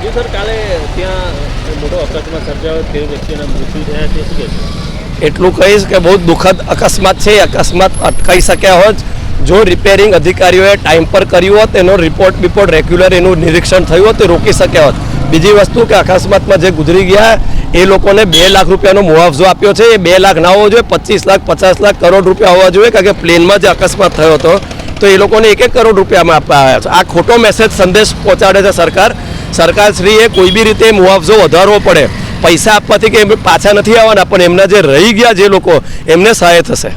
જી sir, કાલે ત્યાં મોટો અકસ્માત સર્જાયો તે વ્યક્તિના મૃત્યુ થયા છે. શું કહેશો એટલું કહીશ કે બહુ દુઃખદ અકસ્માત છે. અકસ્માત અટકાઈ શક્યા હોત. જો રિપેરિંગ અધિકારીઓએ ટાઈમ પર કર્યું હોત, એનો રિપોર્ટ બિપોર્ટ રેગ્યુલર એનું નિરીક્ષણ થયું હોત, તે રોકી શક્યા હોત. બીજી વસ્તુ કે અકસ્માતમાં જે ગુજરી ગયા, એ લોકોને બે લાખ રૂપિયાનો મુઆવજો આપ્યો છે. એ બે લાખ ના હોવો જોઈએ, પચીસ લાખ, પચાસ લાખ, કરોડ રૂપિયા હોવા જોઈએ, કારણ કે પ્લેનમાં જે અકસ્માત થયો હતો, તો એ લોકોને એક એક કરોડ રૂપિયામાં આપવા આવ્યા છે. આ ખોટો મેસેજ સંદેશ પહોંચાડે છે સરકાર. સરકારશ્રીએ કોઈ બી રીતે મુઆવજો વધારવો પડે. પૈસા આપવાથી કે પાછા નથી આવવાના પણ એમના જે રહી ગયા જે લોકો એમને સહાય થશે.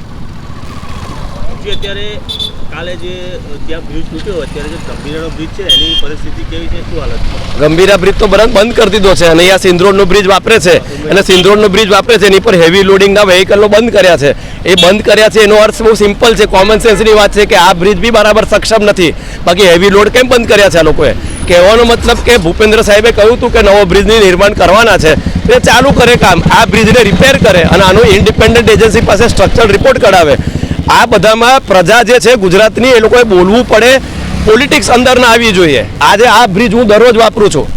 અત્યારે કાલે જે ત્યાં બ્રિજ તૂટ્યો અત્યારે જે ગંભીરાનો બ્રિજ છે એની પરિસ્થિતિ કેવી છે શું હાલત ગંભીરા બ્રિજ તો બંધ બંધ કરી દીધો છે અને અહીંયા સિંધરોડનો બ્રિજ વાપરે છે અને સિંધરોડનો બ્રિજ વાપરે છે એની પર હેવી લોડિંગના વ્હીકલો બંધ કર્યા છે. એ બંધ કર્યા છે એનો અર્થ બહુ સિમ્પલ છે કોમન સેન્સની વાત છે કે આ બ્રિજ બી બરાબર સક્ષમ નથી. બાકી હેવી લોડ કેમ બંધ કર્યા છે આ લોકોએ? કહેવાનો મતલબ કે ભૂપેન્દ્ર સાહેબે કહ્યું હતું કે નવો બ્રિજની નિર્માણ કરવાના છે. એ ચાલુ કરે કામ. આ બ્રિજને રિપેર કરે અને આનું ઇન્ડિપેન્ડન્ટ એજન્સી પાસે સ્ટ્રક્ચર રિપોર્ટ કઢાવે. આ બધામાં પ્રજા જે છે ગુજરાતની એ લોકોએ બોલવું પડે. પોલિટિક્સ અંદર ના આવવી જોઈએ. આજે આ બ્રિજ હું દરરોજ વાપરું છું.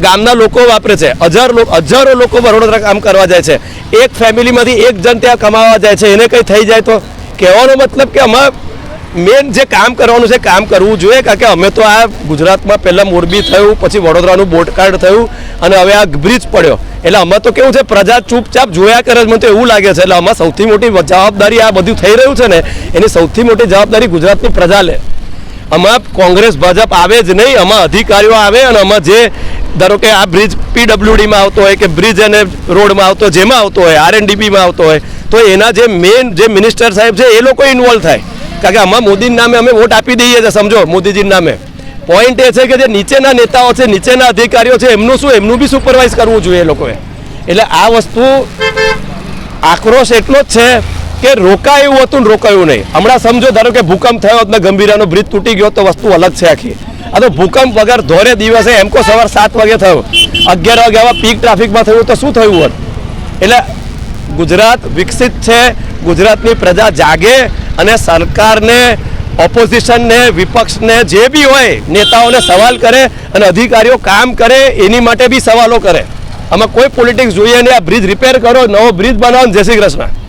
ગામના લોકો વાપરે છે. હજાર હજારો લોકો વડોદરા કામ કરવા જાય છે. એક ફેમિલીમાંથી એક જણ ત્યાં કમાવા જાય છે. એને કંઈ થઈ જાય તો? કહેવાનો મતલબ કે અમે મેન જે કામ કરવાનું છે કામ કરવું જોઈએ, કારણ કે અમે તો આ ગુજરાતમાં પહેલાં મોરબી થયું, પછી વડોદરાનું બોટકાર્ડ થયું અને હવે આ બ્રિજ પડ્યો. એટલે અમે તો કેવું છે, પ્રજા ચૂપચાપ જોયા કરે મને તો એવું લાગે છે. એટલે આમાં સૌથી મોટી જવાબદારી આ બધું થઈ રહ્યું છે ને, એની સૌથી મોટી જવાબદારી ગુજરાતની પ્રજા લે. આમાં કોંગ્રેસ, ભાજપ આવે જ નહીં, આમાં અધિકારીઓ આવે અને આમાં જે, ધારો કે આ બ્રિજ પીડબ્લ્યુડીમાં આવતો હોય કે બ્રિજ અને રોડમાં આવતો જેમાં આવતો હોય આરએનડીપીમાં આવતો હોય, તો એના જે મેન જે મિનિસ્ટર સાહેબ છે એ લોકો ઇન્વોલ્વ થાય. કારણ કે આમાં મોદીના નામે અમે વોટ આપી દઈએ છીએ, સમજો, મોદીજીના નામે. પોઈન્ટ એ છે કે જે નીચેના નેતાઓ છે, નીચેના અધિકારીઓ છે, એમનું શું, એમનું બી સુપરવાઇઝ કરવું જોઈએ લોકોએ. એટલે આ વસ્તુ આક્રોશ એટલો જ છે કે રોકાયું હતું ને રોકાયું નહીં. હમણાં સમજો, ધારો કે ભૂકંપ થયો ને ગંભીરાનો બ્રિજ તૂટી ગયો તો વસ્તુ અલગ છે આખી. આ તો ભૂકંપ વગર ધોરે દિવસે એમ કો સવાર સાત વાગે થયો. અગિયાર વાગે આવા પીક ટ્રાફિકમાં થયું તો શું થયું હોત? એટલે ગુજરાત વિકસિત છે, ગુજરાતની પ્રજા જાગે અને સરકારને, ઓપોઝિશનને, વિપક્ષને જે બી હોય નેતાઓને સવાલ કરે અને અધિકારીઓ કામ કરે, એની માટે બી સવાલો કરે. આમાં કોઈ પોલિટિક્સ જોઈએ નહીં, આ બ્રિજ રિપેર કરો, નવો બ્રિજ બનાવો જય શ્રી કૃષ્ણ.